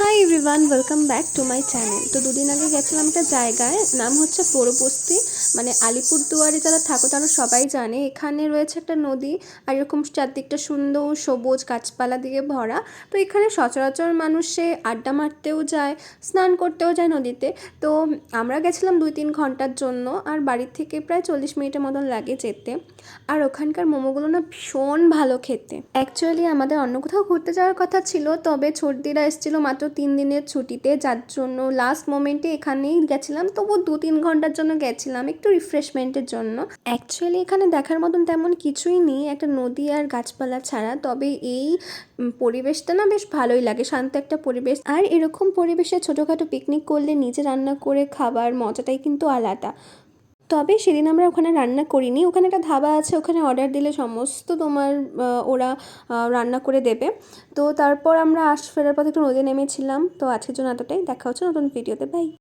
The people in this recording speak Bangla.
Hi everyone welcome back to my channel তো দুদিন আগে গেছিলাম একটা জায়গায়, নাম হচ্ছে পৌরবস্তি। মানে আলিপুরদুয়ারে যারা থাকো তারা সবাই জানে, এখানে রয়েছে একটা নদী আর এরকম চারদিকটা সুন্দর সবুজ গাছপালা দিয়ে ভরা। তো এখানে সচরাচর মানুষে আড্ডা মারতেও যায়, স্নান করতেও যায় নদীতে। তো আমরা গেছিলাম দুই তিন ঘণ্টার জন্য আর বাড়ির থেকে প্রায় চল্লিশ মিনিটের মতন লাগে যেতে। আর ওখানকার মোমোগুলো না ভীষণ ভালো খেতে। অ্যাকচুয়ালি আমাদের অন্য কোথাও ঘুরতে যাওয়ার কথা ছিল, তবে ছর্দিরা এসেছিল মাত্র তিন দিনের ছুটিতে, যার জন্য লাস্ট মোমেন্টে এখানেই গেছিলাম। তবু দু তিন ঘণ্টার জন্য গেছিলাম, একটু রিফ্রেশমেন্টের জন্য। অ্যাকচুয়ালি এখানে দেখার মতন তেমন কিছুই নেই, একটা নদী আর গাছপালা ছাড়া। তবে এই পরিবেশটা না বেশ ভালোই লাগে, শান্ত একটা পরিবেশ। আর এরকম পরিবেশে ছোটোখাটো পিকনিক করলে নিজে রান্না করে খাবার মজাটাই কিন্তু আলাদা। তবে সেদিন আমরা ওখানে রান্না করিনি। ওখানে একটা ধাবা আছে, ওখানে অর্ডার দিলে সমস্ত তোমার ওরা রান্না করে দেবে। তো তারপর আমরা আস ফেরার পথে একটু নদী নেমেছিলাম। তো আজকের জন্য এতটাই। দেখা হচ্ছে নতুন ভিডিওতে বাই